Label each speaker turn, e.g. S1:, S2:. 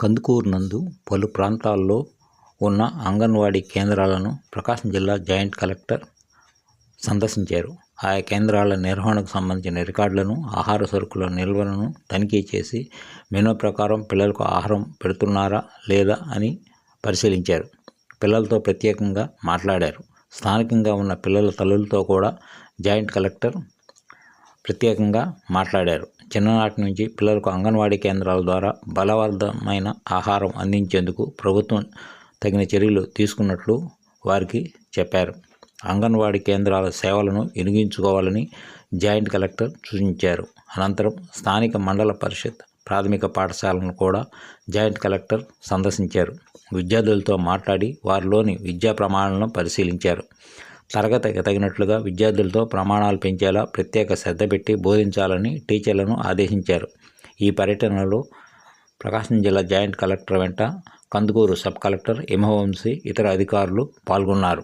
S1: కందుకూరు నందు పలు ప్రాంతాల్లో ఉన్న అంగన్వాడీ కేంద్రాలను ప్రకాశం జిల్లా జాయింట్ కలెక్టర్ సందర్శించారు. ఆయా కేంద్రాల నిర్వహణకు సంబంధించిన రికార్డులను ఆహార సరుకుల నిల్వలను తనిఖీ చేసి మెనూ ప్రకారం పిల్లలకు ఆహారం పెడుతున్నారా లేదా అని పరిశీలించారు. పిల్లలతో ప్రత్యేకంగా మాట్లాడారు. స్థానికంగా ఉన్న పిల్లల తల్లులతో కూడా జాయింట్ కలెక్టర్ ప్రత్యేకంగా మాట్లాడారు. చిన్ననాటి నుంచి పిల్లలకు అంగన్వాడీ కేంద్రాల ద్వారా బలవర్ధమైన ఆహారం అందించేందుకు ప్రభుత్వం తగిన చర్యలు తీసుకున్నట్లు వారికి చెప్పారు. అంగన్వాడీ కేంద్రాల సేవలను వినియోగించుకోవాలని జాయింట్ కలెక్టర్ సూచించారు. అనంతరం స్థానిక మండల పరిషత్ ప్రాథమిక పాఠశాలను కూడా జాయింట్ కలెక్టర్ సందర్శించారు. విద్యార్థులతో మాట్లాడి వారిలోని విద్యా ప్రమాణాలను పరిశీలించారు. తరగతికి తగినట్లుగా విద్యార్థులతో ప్రమాణాలు పెంచేలా ప్రత్యేక శ్రద్ధ పెట్టి బోధించాలని టీచర్లను ఆదేశించారు. ఈ పర్యటనలో ప్రకాశం జిల్లా జాయింట్ కలెక్టర్ వెంట కందుకూరు సబ్ కలెక్టర్ హిమవంశి ఇతర అధికారులు పాల్గొన్నారు.